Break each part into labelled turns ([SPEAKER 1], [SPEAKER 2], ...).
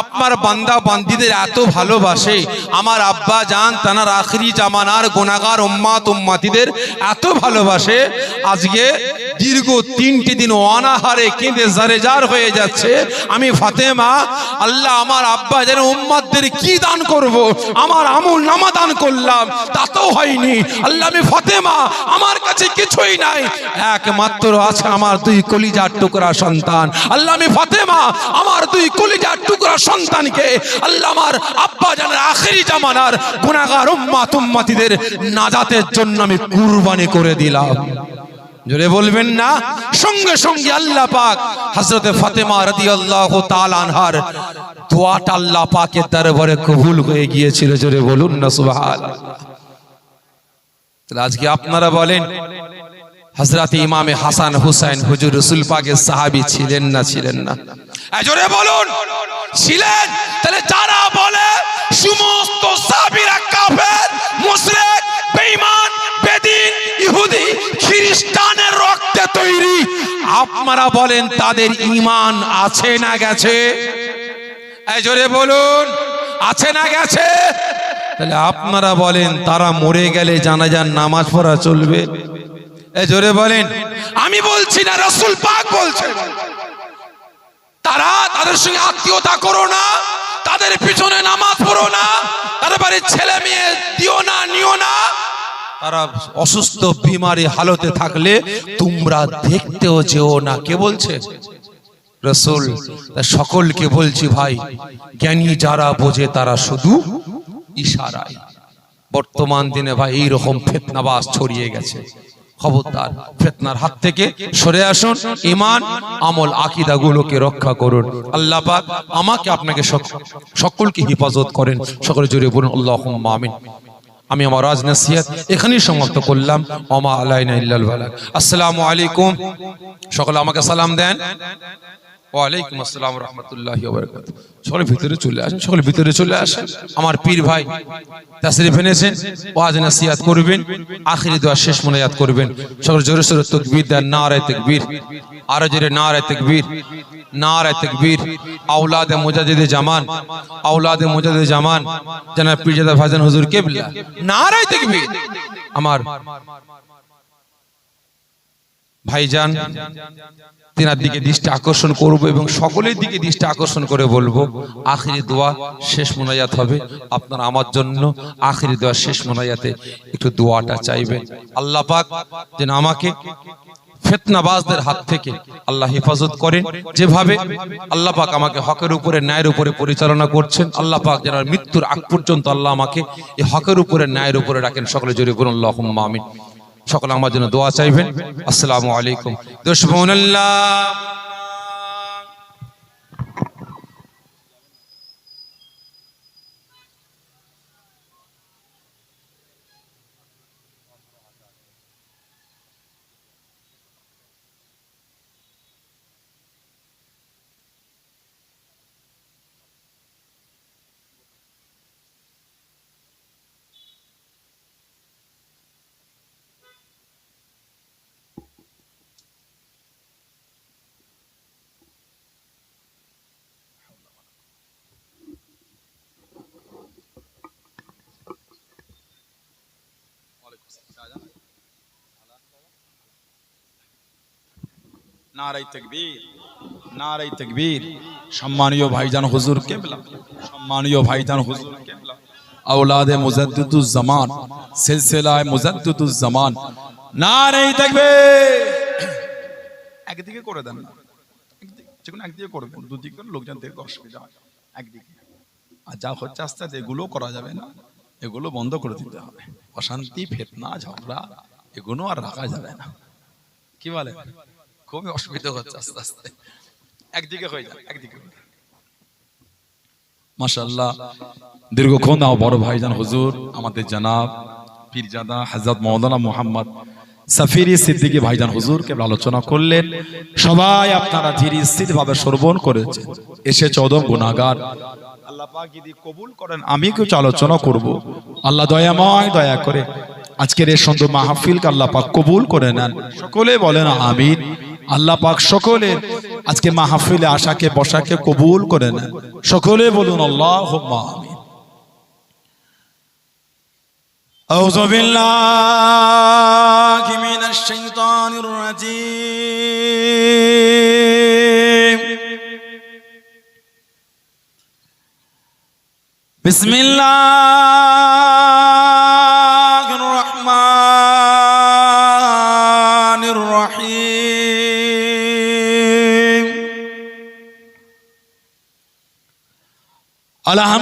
[SPEAKER 1] আপনার বান্দা বান্দিদের এত ভালোবাসে, আমার আব্বা যান, তানার আখরি জামানার গোনাগার উম্মাত উম্মাতিদের এত ভালোবাসে, আজকে দীর্ঘ তিনটি দিন অনাহারে কেঁদে জারে জার হয়ে যাচ্ছে। আমি ফাতেমা, আল্লাহ আমার আব্বা যেন উম্মাদদের কি দান করব? আমার আমল নামা দান করলাম, তাতেও হয়নি। আল্লাহ আমি ফাতেমা, আমার কাছে কিছুই নাই। একমাত্র আছে আমার দুই কলিজার টুকরা সন্তান। আল্লাহ আমি ফাতেমা, আমার দুই কলিজার টুকরা সন্তানকে আল্লাহ আমার আব্বা জানের আখেরি জামানার গুনাগার উম্মাত উম্মাতিদের নাজাতের জন্য আমি কুরবানি করে দিলাম। জোরে বলবেন না? সঙ্গে সঙ্গে আল্লাহ পাক হযরতে ফাতেমা রাদিয়াল্লাহু তাআলা আনহার দোয়াটা আল্লাহ পাকের দরবারে কবুল হয়ে গিয়েছিল। জোরে বলুন না তাহলে আজকে আপনারা বলেন, হযরত ইমামে হাসান হুসাইন হুজুর রাসূল পাকের সাহাবী ছিলেন না ছিলেন না? জোরে বলুন। ছিলেন? তাহলে যারা বলে, সমস্ত সাবিরা কাফের, মুশরিক, বেঈমান, বেদিন, ইহুদি, খ্রিস্টানের রক্তে তৈরি। আপনারা বলেন তাদের ঈমান আছে না গেছে? এই, জোরে বলুন। আছে না গেছে? তাহলে আপনারা বলেন, তারা মরে গেলে জানাজার নামাজ পড়া চলবে? এ জোরে বলেন। আমি বলছি না, রসুল পাক বলছেন। তারা তাদের সঙ্গে আত্মীয়তা করো না, তাদের পিছনে নামাজ পড়ো না, তাদের বাড়ির ছেলে মেয়ে দিও না, নিও না। তারা অসুস্থ, বিমারি হালতে থাকলে তোমরা দেখতেও যেও না। কে বলছে? রসুল সকলকে বলছি ভাই, জ্ঞানী যারা বোঝে তারা শুধু ইশারায়। বর্তমান দিনে ভাই, এইরকম ফেতনাবাস ছড়িয়ে গেছে। খবরদার, ফেতনার হাত থেকে সরে আসুন ইমান আমল আকিদা গুলোকে রক্ষা করুন। আল্লাহ পাক আমাকে আপনাকে সকলকে হেফাজত করেন। সকলে জুড়ে বলুন আল্লাহ আমিন। আমি আমার রাজ নসিহত এখানেই সমাপ্ত করলাম। ওমা আলাইনা ইল্লাল আসসালামু আলাইকুম। সকলে আমাকে সালাম দেন। ওয়ালাইকুম আসসালাম রহমতুল্লাহি সকলে ভিতরে চলে আসেন, সকলে ভিতরে চলে আসেন। আমার পীর ভাই তাসরিফ এনেছেন, ওয়াজ নসিহত করবেন, আখিরি দোয়া শেষ মোনাজাত করবেন। সকলে জোরে সোরে তাকবীর দেন, নারায়ে তাকবীর। আরও জোরে নারায়ে তাকবীর নারায়ে তাকবীর। আওলাদে মুজাদ্দিদে জামান, আওলাদে মুজাদ্দিদে জামান। জনাব পীরজাদা ভাইজান হুজুর কিবলা, নারায়ে তাকবীর। আমার ভাইজান, তেনার দিকে দৃষ্টি আকর্ষণ করব এবং সকলের দিকে দৃষ্টি আকর্ষণ করে বলব, আখিরি দোয়া শেষ মোনাজাত হবে। আপনার আমার জন্য আখিরি দোয়া শেষ মোনাজাতে একটু দোয়াটা চাইবেন। আল্লাহ পাক যেন আমাকে ফেতনাবাজদের হাত থেকে আল্লাহ হেফাজত করেন। যেভাবে আল্লাহ পাক আমাকে হকের উপরে, ন্যায়ের উপরে পরিচালনা করছেন। আল্লাহ পাক যেন মৃত্যুর আগ পর্যন্ত আল্লাহ আমাকে এই হকের উপরে, ন্যায়ের উপরে রাখেন সকলে জোরে বলুন আল্লাহ আমিন। সকলে আমার জন্য দোয়া চাইবেন। আসসালামু আলাইকুম। দুশমনুল্লাহ
[SPEAKER 2] নারাই তকবীর নারাই তকবীর। সম্মানীয় ভাইজান হুজুর কেবলা, সম্মানীয় ভাইজান হুজুর কেবলা। আওলাদে মুজাদ্দিদুজ জামান সিলসিলায় মুজাদ্দিদুজ জামান নারাই তকবীর। একদিকে করে দেন না। যে কোনো একদিকে করবেন দুদিকে করলে লোকজন দেখতে অসুবিধা হয়। একদিকে। আর যা হচ্ছে আস্তে আস্তে এগুলো করা যাবে না। এগুলো বন্ধ করে দিতে হবে। অশান্তি, ফেতনা, ঝগড়া, এগুলো আর রাখা যাবে না। কি বলে? খুবই অসুবিধা হচ্ছে আস্তে আস্তে। একদিকে হয়ে যায় একদিকে মাশাল্লাহ দীর্ঘক্ষণ আমার বড় ভাইজান হুজুর আমাদের জানাব পীরজাদা হযরত মাওলানা মোহাম্মদ সাফিরি সিদ্দিকী ভাইজান হুজুরকে আলোচনা করলেন। সবাই আপনারা ধীর স্থির ভাবে শ্রবণ করেছে এসে চৌদম গুনাহগার। আল্লাহ পাক যদি কবুল করেন আমি কিছু আলোচনা করব। আল্লাহ দয়াময় দয়া করে আজকের এই সুন্দর মাহফিলকে আল্লাহ পাক কবুল করে নেন। সকলে বলেন আমিন। আল্লাহ পাক সকলে আজকে মাহফিলে আশাকে বসাকে কবুল করে নেন সকলে বলুন আল্লাহ আমিন أعوذ بالله من الشيطان الرجيم بسم الله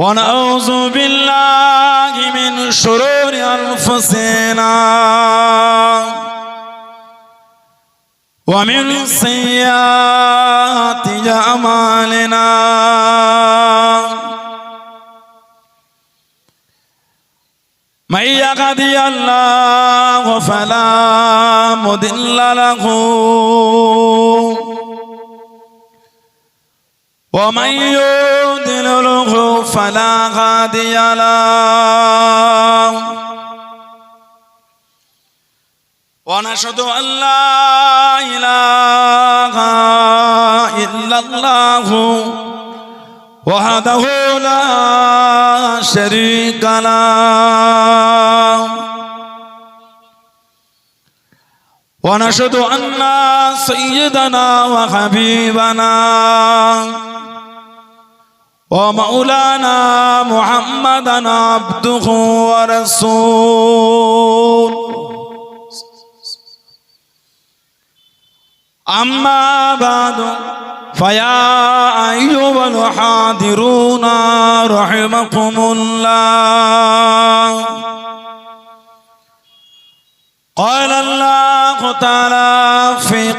[SPEAKER 2] ونعوذ بالله من شرور أنفسنا ومن سيئات أعمالنا. من يهدي الله فلا مضل له. ومن يضلله فلا هادي له ونشهد أن لا إله إلا الله وحده لا شريك له ونشهد أن سيدنا وحبيبنا ومولانا محمدا عبده ورسوله أما بعد فيا أيها الحاضرون رحمكم الله قال الله تعالى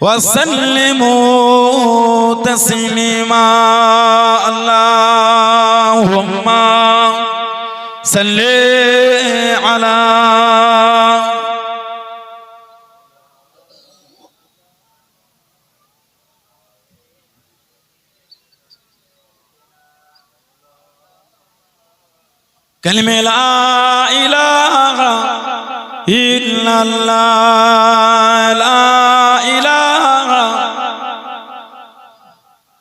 [SPEAKER 2] وسلموا تسليما. اللهم صل على كلمة لا إله إلا الله.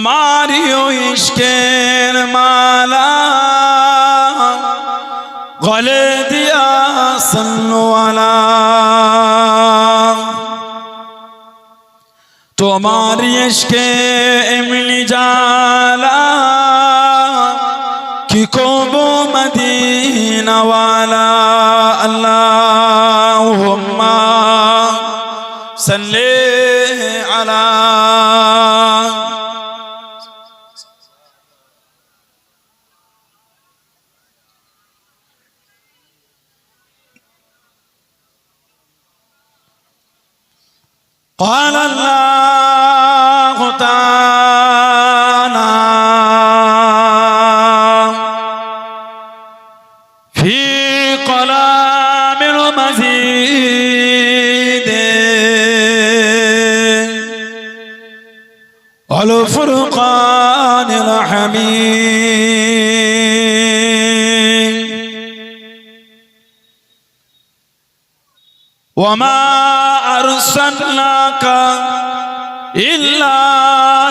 [SPEAKER 2] তোমারই ওই ইশকের মালা। গলে দিয়া সন্নওয়ালা তোমার ইশকে এমনি জালা কি কব মদিনাওয়ালা? আল্লাহুম্মা সাল্লি وما أرسلناك إلا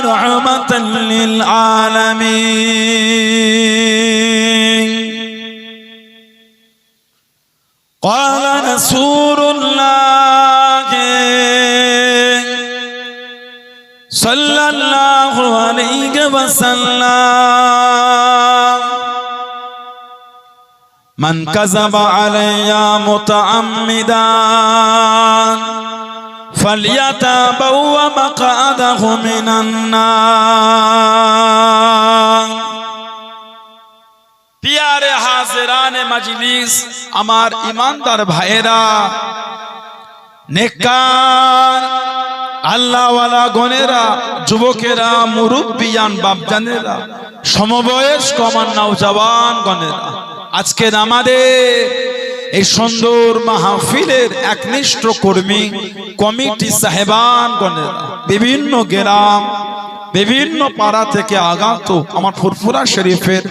[SPEAKER 2] رحمة للعالمين قال رسول الله صلى الله عليه وسلم من كذب علي متعمدا فليتبوأ مقعده من النار পিয়ারে হাজরানে মজলিস আমার ইমানদার ভাইয়েরা নেকার আল্লাহওয়ালা গনেরা যুবকেরা মুরব্বিয়ান বাপজানেরা সমবয়স্ক আমার নওজওয়ান গনেরা আজকের আমাদের এই সুন্দর মাহফিলের একনিষ্ঠ কর্মী কমিটি সাহেবান গনেরা বিভিন্ন গ্রাম, বিভিন্ন পাড়া থেকে আগাত আমার ফুরফুরা শরীফের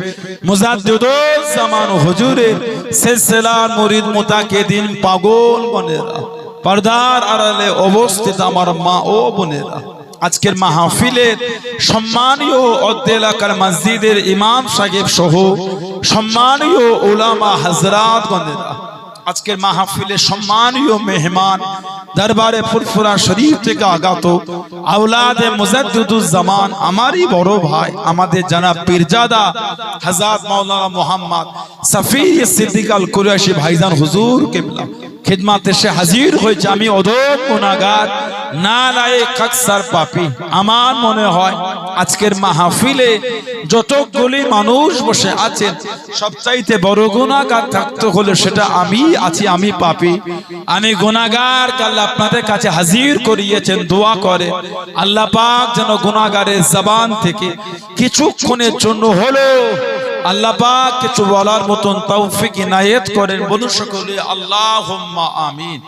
[SPEAKER 2] মুজাদ্দুজ্জামান হুজুরের সিলসিলার মুরিদ মুতাকিদিন পাগল বনেরা পর্দার আড়ালে অবস্থিত আমার মা ও বোনেরা। আজকের মাহফিলের সম্মানীয় অর্ধ এলাকার মসজিদের ইমাম সাহেব সহ সম্মানীয় ওলামা হজরাত আজকের মাহফিলে সম্মানীয় মেহমান দরবারে ফুরফুরা শরীফ থেকে আগত আওলাদে মুজাদ্দুজ্জামান আমারই বড় ভাই, আমাদের জানা পীরজাদা হযরত মাওলানা মোহাম্মদ সফি সিদ্দিক আল কুরাশি ভাইজান হুজুর কেবলা। খিদমাতে সে হাজির হয়েছে, আমি অধম গুনাহগার। না লায়ে কাকসার পাপী। আমার মনে হয় আজকের মাহফিলে যতগুলি মানুষ বসে আছেন, সবচাইতে বড় গুনাহগার থাকতে হলে সেটা আমি আছি, আমি পাপী। আমি গুনাহগার আল্লাহ আপনাদের কাছে হাজির করিয়েছেন, দোয়া করে। আল্লাহ পাক যেন গুনাহগারের জবান থেকে কিছুক্ষণের জন্য হলো আল্লাহ পাক কিছু বলার মতন তৌফিক ইনায়েত করেন। বলুন সকলে, আল্লাহুম্মা আমিন।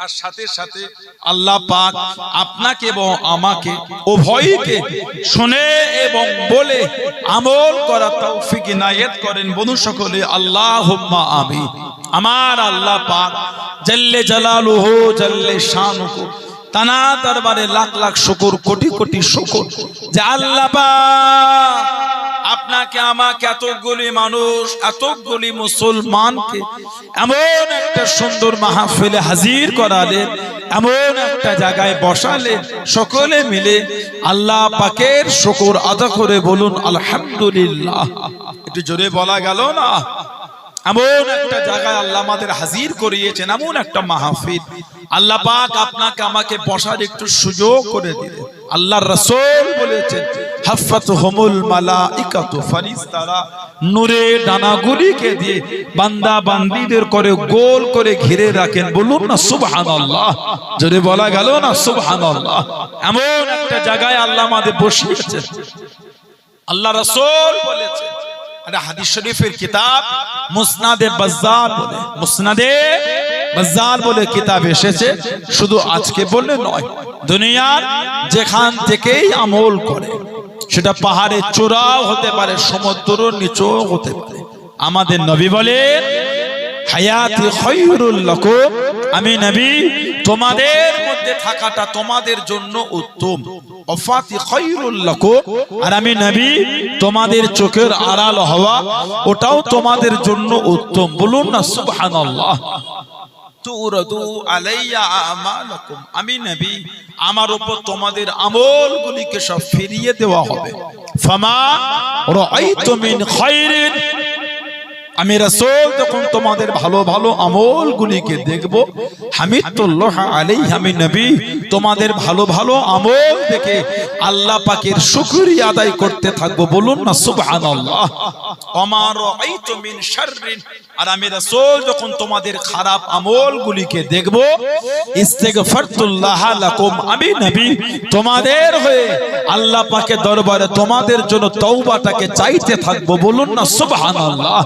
[SPEAKER 2] তার সাথে সাথে আল্লাহ পাক আপনাকে এবং আমাকে উভয়কে শুনে এবং বলে আমল করা তৌফিক ইনায়েত করেন বলুন সকলে আল্লাহুম্মা আমিন। আমার আল্লাহ পাক জাল্লে জালালুহু জাল্লে শানুহু তানা দরবারে লাখ লাখ শুকর কোটি কোটি শুকর যে আল্লাহ পাক আপনাকে, আমাকে এতগুলি মানুষ এতগুলি মুসলমানকে এমন একটা সুন্দর মাহফিলে হাজির করালেন, এমন একটা জায়গায় বসালে সকলে মিলে আল্লাহ পাকের শুকর আদা করে বলুন, আলহামদুলিল্লাহ। একটু জোরে বলা গেল না? এমন একটা জায়গায় আল্লাহ আমাদের হাজির করিয়েছেন, এমন একটা মাহফিল। আল্লাহ পাক আপনাকে আমাকে বসার একটু সুযোগ করে দিলেন। আল্লাহ রসুল বলেছেন হাফাত হমুল মালাইকাতু ফারিস্তারা নূরে ডানাগুলিকে দিয়ে বান্দা বান্দিদের করে গোল করে ঘিরে রাখেন। বলুন না, সুবহানাল্লাহ। যদি বলা গেল না, সুবহানাল্লাহ। এমন একটা জায়গায় আল্লাহ আমাদের বসিয়েছেন। আল্লাহ রসুল বলেছেন হাদিস শরীফের কিতাব বলে। কিতাব এসেছে। শুধু আজকে বললে নয়, দুনিয়ার যেখান থেকেই আমল করে, সেটা পাহাড়ের চূড়াও হতে পারে সমুদ্র নিচেও হতে পারে। আমাদের নবী বলে হায়াতি খৈরুল লাকুম। আমি নবী তোমাদের মধ্যে থাকাটা তোমাদের জন্য উত্তম। অফাতি খৈরুল লাকুম। আর আমি নবী তোমাদের চোখের আড়াল হওয়া ওটাও তোমাদের জন্য উত্তম। বলুন না সুবহানাল্লাহ। তুরদু আলাইয়া আমালাকুম। আমি নবী আমার উপর তোমাদের আমলগুলিকে সব ফিরিয়ে দেওয়া হবে। ফামা রাআইতু মিন খায়রিন আমি রাসূল, যখন তোমাদের ভালো ভালো আমলগুলিকে দেখব, হামিদুল্লাহ আমি তোমাদের ভালো ভালো আমল দেখে আল্লাহ পাকের শুকরিয়া আদায় করতে থাকব। বলুন না, সুবহানাল্লাহ। আমার রাআইতু মিন আর আমি রাসূল, যখন তোমাদের খারাপ আমলগুলিকে দেখব, ইস্তেগফারতুল্লাহ লাকুম, আমি নবী, তোমাদের হয়ে আল্লাহ পাকের দরবারে তোমাদের জন্য তওবাটাকে চাইতে থাকব। বলুন না, সুবহানাল্লাহ।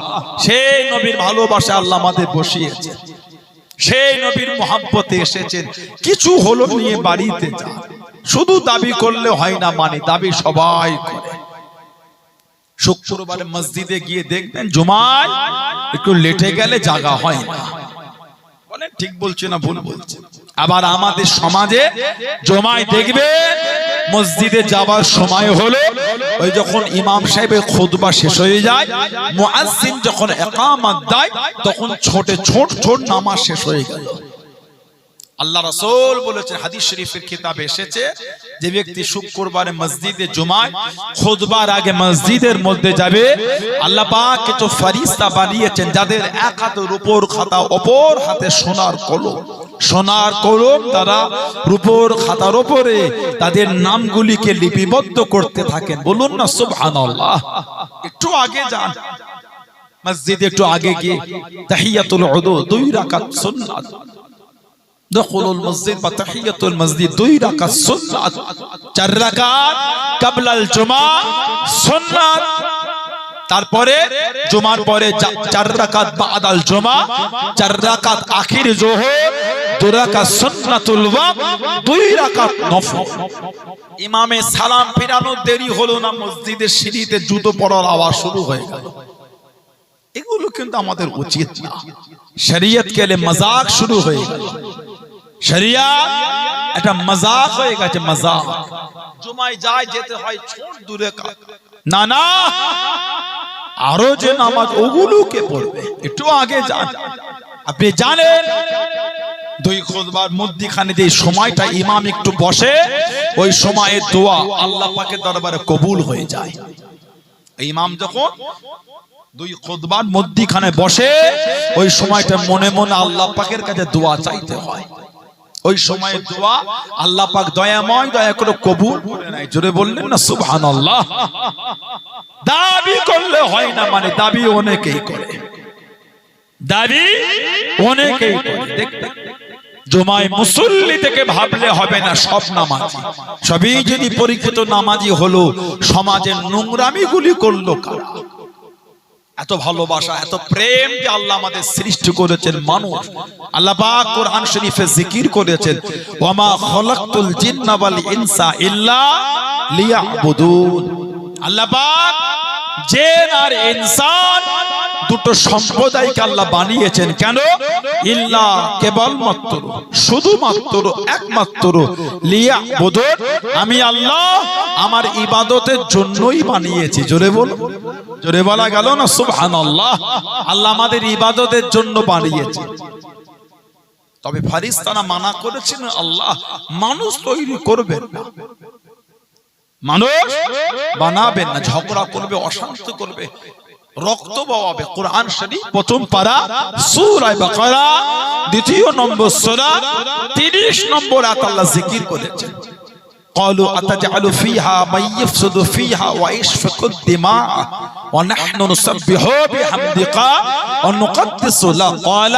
[SPEAKER 2] সেই নবীর ভালোবাসা আল্লাহ আমাদের বসিয়েছে। সেই নবীর মোহাব্বতে এসেছেন। কিছু হলো নিয়ে বাড়িতে যা। শুধু দাবি করলে হয় না মানে দাবি সবাই করে। শুক্রবারে মসজিদে গিয়ে দেখবেন জুমায় একটু লেটে গেলে জাগা হয় না। বলেন, ঠিক বলছে না ভুল বলছে? আবার আমাদের সমাজে জমায় দেখবে মসজিদে যাবার সময় হলো, ওই যখন ইমাম সাহেবের খুতবা শেষ হয়ে যায়, মুয়াজ্জিন যখন একামত দেয়, তখন ছোটে ছোট ছোট নামাজ শেষ হয়ে গেল। আল্লাহ রাসূল বলেছেন, হাদিস শরীফের কিতাবে এসেছে, যে ব্যক্তি শুক্রবারে মসজিদে জুমায়, খুতবার আগে মসজিদের মধ্যে যাবে, আল্লাহ পাক কিছু ফেরেশতা বানিয়েছেন, যাদের এক হাতের উপর খাতা, অপর হাতে সোনার কলম। সোনার কলম তারা রূপোর খাতার উপরে তাদের নামগুলিকে লিপিবদ্ধ করতে থাকেন। বলুন না, সুবহানাল্লাহ। একটু আগে যান। মসজিদে একটু আগে গিয়ে তাহিয়াতুল উদু, দুই রাকাত সুন্নাত। তারপরে জুমার পরে চার রাকাত বাদাল জুমা, চার রাকাত আখির জোহর দুই রাকাত সুন্নাতুল দুই রাকাত নফল। ইমামে সালাম ফেরানোর দেরি হলো না, মসজিদের সিঁড়িতে জুতো পড়ার আওয়াজ শুরু হয়ে গেল। এগুলো কিন্তু আমাদের উচিত না। শরীয়ত কেলে মজাক শুরু হয়ে গেল। শরিয়া একটা মজাক হয়ে গেছে, মজাক। জুমায় যায় যেতে হয় ছোট দূরে না না। আরও যে নামাজ ওগুলো কে পড়বে? একটু আগে যান আপনি জানেন, দুই খুতবার মধ্যখানে যে সময়টা ইমাম একটু বসে, ওই সময়ে দোয়া আল্লাহ পাকের দরবারে কবুল হয়ে যায়। ইমাম যখন দুই খুতবার মধ্যখানে বসে, ওই সময়টা মনে মনে আল্লাহ পাকের কাছে দোয়া চাইতে হয়। ওই সময় দোয়া আল্লাহ পাক দয়াময় দয়া করে কবুল করে নেয়। জোরে বললেন না, সুবহানাল্লাহ। দাবি করলে হয় না মানে দাবি অনেকেই করে। দাবি অনেকেই দেখতে। জমায় মুসল্লি থেকে ভাবলে হবে না সব নামাজ। সবই যদি পরীক্ষিত নামাজি হলো, সমাজের নোংরামি গুলি করল কারা? এত ভালোবাসা, এত প্রেম যে আল্লাহ আমাদের সৃষ্টি করেছেন মানুষ। আল্লাহ পাক কোরআন শরীফে জিকির করেছেন ওয়ামা খলাকতুল জিন্না ওয়াল ইনসা ইল্লা আল্লাহ পাক জিন আর ইনসান দুটো সম্প্রদায়কে আল্লাহ বানিয়েছেন। কেন? ইল্লা কেবলমাত্র, শুধুমাত্র, একমাত্র লিয়া বোধর আমি আল্লাহ আমার ইবাদতের জন্যই বানিয়েছি। জোরে বল। জোরে বলা গেল না? সুবহানাল্লাহ। আল্লাহ আল্লাহ আমাদের ইবাদতের জন্য বানিয়েছে। তবে ফারিস্তানা মানা করেছেন, আল্লাহ মানুষ তৈরি করবেন না। মানুষ বানাবেন না ঝগড়া করবে অশান্ত করবে রক্ত বাওয়াবে কোরআন শরীফ প্রথম পারা সূরা বাকারা দ্বিতীয় নম্বর সূরা 30 নম্বর আয়াত আল্লাহ জিকির করেছেন قالوا أتجعل فيها من يفسد فيها ويسفك الدماء ونحن نسبح بحمدك ونقدس لك قال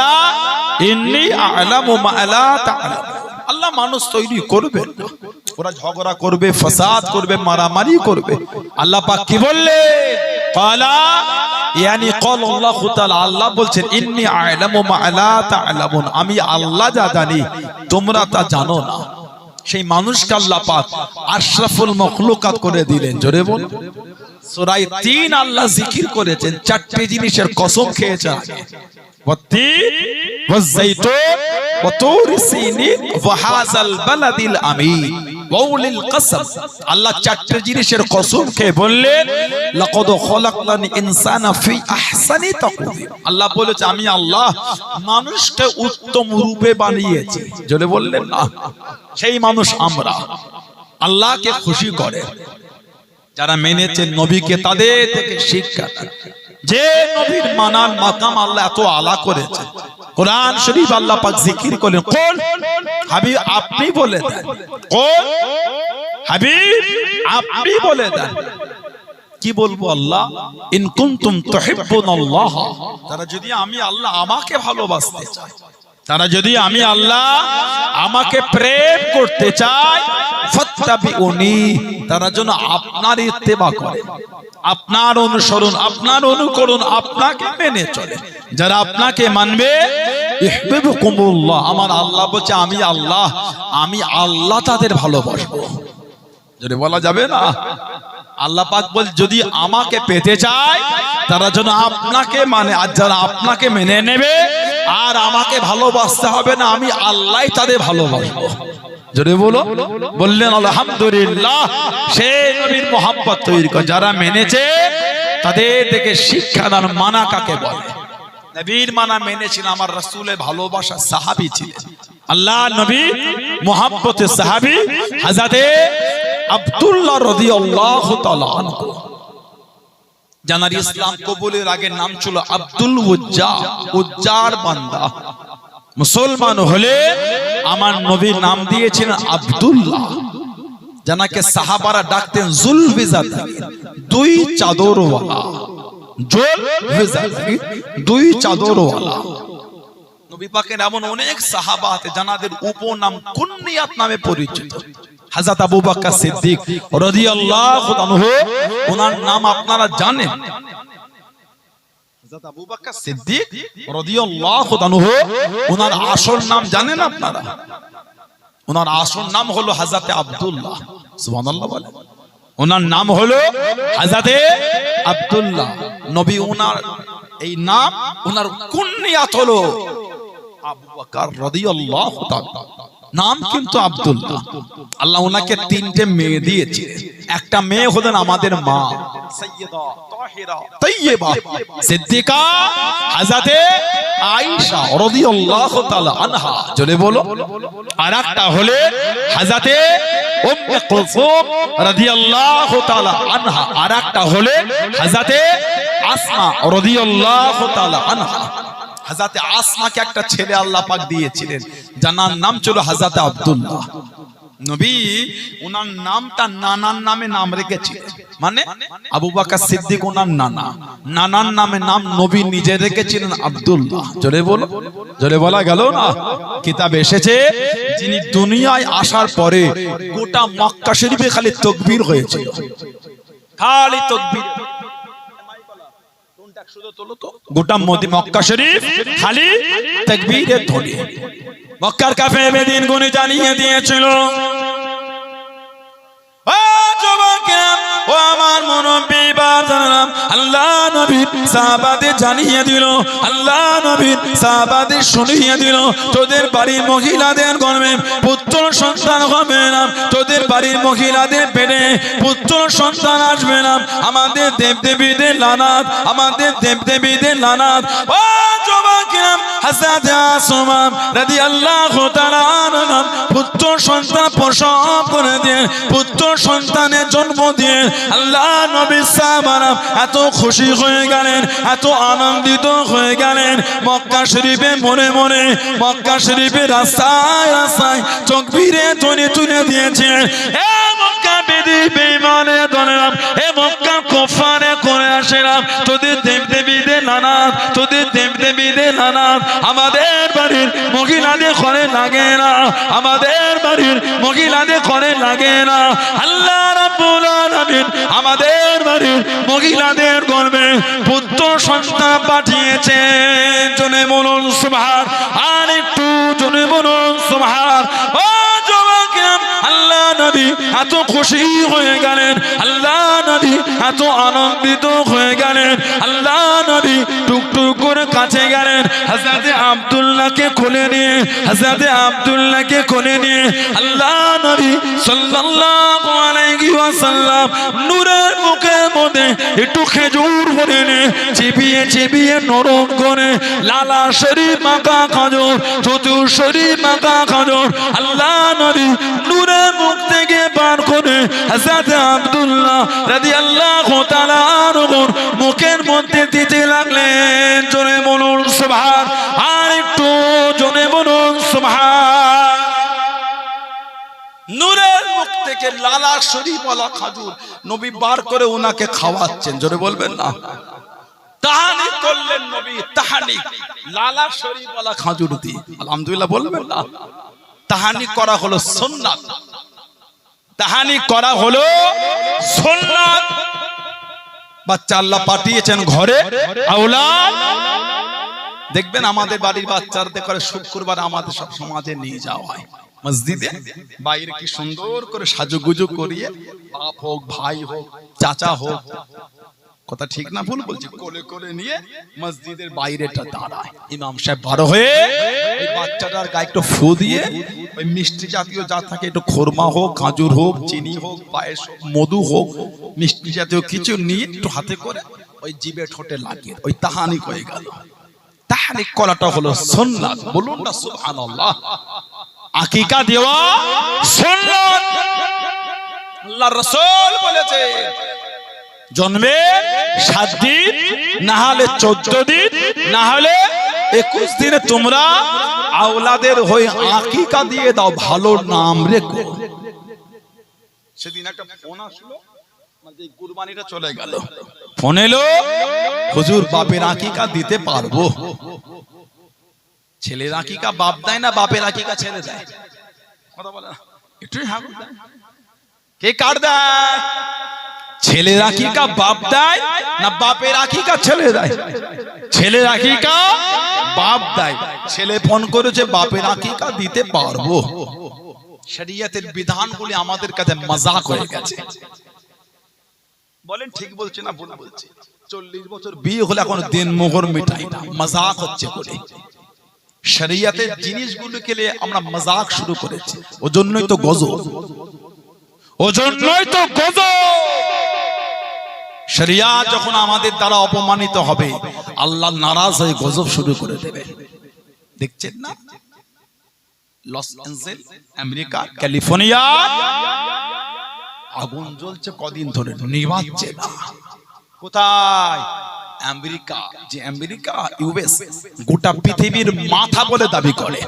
[SPEAKER 2] إني أعلم ما لا تعلم আল্লাহ মানুষ তৈরি করবে না ওরা ঝগড়া করবে, ফসাদ করবে, মারামারি করবে। আল্লাহ পাক কি বললে? কালা ইয়ানি কল আল্লাহ আল্লাহ বলছেন, ইন্নি আ'লামু মা লা আমি আল্লাহ যা জানি, তোমরা তা জানো না। সেই মানুষকে আল্লাহ পাক আশরাফুল মখলুকাত করে দিলেন। জোরে বল। সূরা 3 আল্লাহ জিকির করেছেন, চারটি জিনিসের কসম খেয়েছে والتين والزيتون وطور سينين وهذا البلد الأمين وأولي القسم আল্লাহ চারটি জিনিসের কসম খেয়ে বললেন লাকাদ খলাকনাল ইনসানা ফি আহসানি তাকওয়িম আল্লাহ বলেছে আমি আল্লাহ মানুষকে উত্তম রূপে বানিয়েছি জোরে বললেন না সেই মানুষ আমরা আল্লাহকে খুশি করে যারা মেনেছে নবীকে তাদের থেকে শিক্ষা নেন। যে নবীর মানার মাকাম আল্লাহ এত আলা করেছে। কোরআন শরীফ আল্লাহ পাক জিকির করেন কোন? হাবিব, আপনি বলে দেন। কোন? হাবিব, আপনি বলে দেন। কি বলব আল্লাহ? ইন কুনতুম তুহিব্বুনাল্লাহ। তারা যদি আমি আল্লাহ আমাকে ভালোবাসতে চাই তারা যদি আমি আল্লাহ আমাকে প্রেম করতে চাই ফাত্তাবিউনি, তারা যেন আপনার ইত্তেবা করে। আপনার অনুসরণ, আপনার অনুকরণ আপনাকে মেনে চলে। যারা আপনাকে মানবে আমার আল্লাহ বলছে, আমি আল্লাহ আমি আল্লাহ তাদের ভালোবাসবো। যদি বলা যাবে না, আল্লাহ পাক বল যদি আমাকে পেতে চায়, তারা যেন আপনাকে মানে আর যারা আপনাকে মেনে নেবে, আর আমাকে ভালোবাসতে হবে না, আমি আল্লাহ তাদের ভালোবাসবো। জোরে বলো। বললেন আলহামদুলিল্লাহ সে নবীর মোহাম্মত তৈরি করে। যারা মেনেছে তাদের থেকে শিক্ষাদান মানা কাকে বলে? নবীর মানা মেনেছিলেন আমার রসুলের ভালোবাসা সাহাবি ছিলেন। আল্লাহ নবী মোহাম্মত সাহাবি হাজাতে আব্দুল্লাহ রাদিয়াল্লাহু তাআলা আনহু। জানার ইসলাম কবুলের আগে নাম ছিল আব্দুল উজ্জা উজ্জার বান্দা। মুসলমান হলে আমার নবীর নাম দিয়েছিলেন আব্দুল্লাহ। জানাকে সাহাবারা ডাকতেন জুল দুই চাদরওয়ালা। দুই চাদরওয়ালা। নবী এমন অনেক উপনাম নামে পরিচিত। হাজরত আবু বকর সিদ্দিক ওনার নাম আপনারা জানেন। আবু বকর সিদ্দিক রাদিয়াল্লাহু আনহু ওনার আসল নাম জানেন আপনারা? ওনার আসল নাম হলো আব্দুল্লাহ। সুবহানাল্লাহ বলেন ওনার নাম হলো হযরত আব্দুল্লাহ। নবী ওনার এই নাম ওনার কুন্নিয়াত হলো আবু বকর রাদিয়াল্লাহু তাআলা। নাম কিন্তু আব্দুল্লাহ আল্লাহ ওনাকে তিনটে মেয়ে দিয়েছে। একটা মেয়ে হলেন আমাদের মা। সিদ্দিকা আনহা। আর একটা হলে তাআলা আনহা। আর একটা হলে আনহা। হাজাতে একটা ছেলে আল্লাহ পাক দিয়েছিলেন। জানার নাম ছিল হাজাতে আব্দুল্লাহ। নবী ওনার নামটা নানার নামে নাম রেখেছিলেন মানে আবু বাকা সিদ্দিক ওনার নানা। নানার নামে নাম নবী নিজে রেখেছিলেন আব্দুল্লাহ। জোরে বলো, জোরে বলা গেল না? কিতাব এসেছে, যিনি দুনিয়ায় আসার পরে গোটা মক্কা শরীফে খালি তকবীর হয়েছিল। খালি তকবীর। গোটা মোদি মক্কা শরীফ খালি তাকবীরের ধ্বনি। মক্কার কাফে বেদিন গুনি জানিয়ে দিয়েছিল। ও জানিয়ে দিল, আল্লাহ নবী সাহাবাদের শুনিয়ে দিল, তোদের বাড়ির মহিলাদের গর্বে পুত্র সন্তান হবে না, তোদের বাড়ির মহিলাদের পেটে পুত্র সন্তান আসবে না, আমাদের দেবদেবীদের লানাত আমাদের দেবদেবীদের লানাত হাসরাত আসমা রাদিয়াল্লাহু পুত্র সন্তান প্রসব করে দিয়ে, পুত্র সন্তানের জন্ম দিয়ে আল্লাহ নবী এত খুশি হয়ে গেলেন, এত আনন্দিত হয়ে গেলেন। মক্কা শরীফে মনে মনে, মক্কা শরীফে রাস্তায় রাস্তায় চোখ ভিড়ে তুলে তুলে দিয়েছে। মক্কা বেদি বেমানে দলেরাম এ মক্কা কোফারে করে আসেরাম তোদের দেব দেবীদের নানাত তোদের দেব দেবীদের নানাত আমাদের বাড়ির মহিলাদের ঘরে লাগে না, আমাদের বাড়ির মহিলাদের ঘরে লাগে না। আল্লাহ রাব্বুল আলামিন আমাদের বাড়ির মহিলাদের গর্বে পুত্র সন্তান পাঠিয়েছেন। জনে বলুন, সুবহান নবী এত খুশি হয়ে গেলেন। আল্লাহ নবী এত আনন্দিত হয়ে গেলেন। আল্লাহ টুকটুক কাছে গেলেন। আব্দুল্লাহকে নিয়ে আব্দুল্লাহকে নিয়ে আল্লাহ নবী নূরের মুখের মধ্যে একটু খেজুর নে নরম করে লালা শরীর মাকা খাজর, চতুর মাকা খাজর, আল্লাহ নবী নূরের মুখ থেকে বার করে হাজরাতে আব্দুল্লাহ মুখের মধ্যে দিতে লাগলেন। জোরে বলুন, সুবহান। আর একটু জোরে বলুন, সুবহান। নূরের মুখ থেকে লালা শরীফওয়ালা খাজুর নবী বার করে ওনাকে খাওয়াচ্ছেন, জোরে তাহানি বলবেন না? তাহানি করা হলো সুন্নাত। তাহানি করা হলো সুন্নাত। বাচ্চা আল্লাহ পাঠিয়েছেন ঘরে দেখবেন আমাদের বাড়ির বাচ্চাদের করে শুক্রবার আমাদের সব সমাজে নিয়ে যাওয়া হয়। মসজিদে। বাইরে কি সুন্দর করে সাজুগুজু করিয়ে বাপ হোক, ভাই হোক, চাচা হোক কথা ঠিক না ভুল বলছি। কোলে কোলে নিয়ে মসজিদের বাইরেটা দাঁড়ায়। ইমাম সাহেব বড় হয়ে ওই বাচ্চাটার গায়ে একটু ফু দিয়ে ওই মিষ্টি জাতীয় যা থাকে একটু খোরমা হোক গাজর হোক চিনি হোক পায়েস হোক মধু হোক মিষ্টি জাতীয় কিছু নিয়ে একটু হাতে করে ওই জিবে ঠোঁটে লাগিয়ে ওই তাহানি হয়ে গেল। তাহানি কলাটা হলো সুন্নাত। বলুন না সুবহানাল্লাহ। আকিকা দেওয়া সুন্নাত। আল্লাহর রাসূল বলেছে জন্মে সাত দিন না হলে চোদ্দ দিন না হলে একুশ দিনে তোমরা আওলাদের হয়ে আকিকা দিয়ে দাও ভালো নাম রেখো। সেদিন একটা ফোন আসলো কুরবানিটা চলে গেল। ফোন এলো হুজুর বাপের আকিকা দিতে পারব। ছেলের আকিকা বাপ দেয় না বাপের আকিকা ছেলে দেয়। কথা বলে না। একটু কে কার দেয়? ছেলের আকিকা বাপ দেয় না বাপের আকিকা ছেলে দেয়? ছেলের আকিকা বাপ দেয়। ছেলে ফোন করেছে, বাপের আকিকা দিতে পারব? শরিয়তের বিধানগুলি আমাদের কাছে মজাক হয়ে গেছে। বলেন, ঠিক বলছে না ভুল বলছে? চল্লিশ বছর বিয়ে হলে এখন দিন মোহর মিটাই না, মজাক হচ্ছে বলে শরিয়াতের জিনিসগুলোকে নিয়ে আমরা মজাক শুরু করেছি। ও জন্যই তো গজব। ও জন্যই তো গজব। শরিয়া যখন আমাদের দ্বারা অপমানিত হবে, আল্লাহ নারাজ হয়ে গজব শুরু করে দেবে। দেখছেন না? লস অ্যাঞ্জেল আমেরিকা, ক্যালিফোর্নিয়া, আগুন জ্বলছে কদিন ধরে, নিভাচ্ছে না। কোথায়? আমেরিকা, যে আমেরিকা, ইউএস গোটা পৃথিবীর মাথা বলে দাবি করে।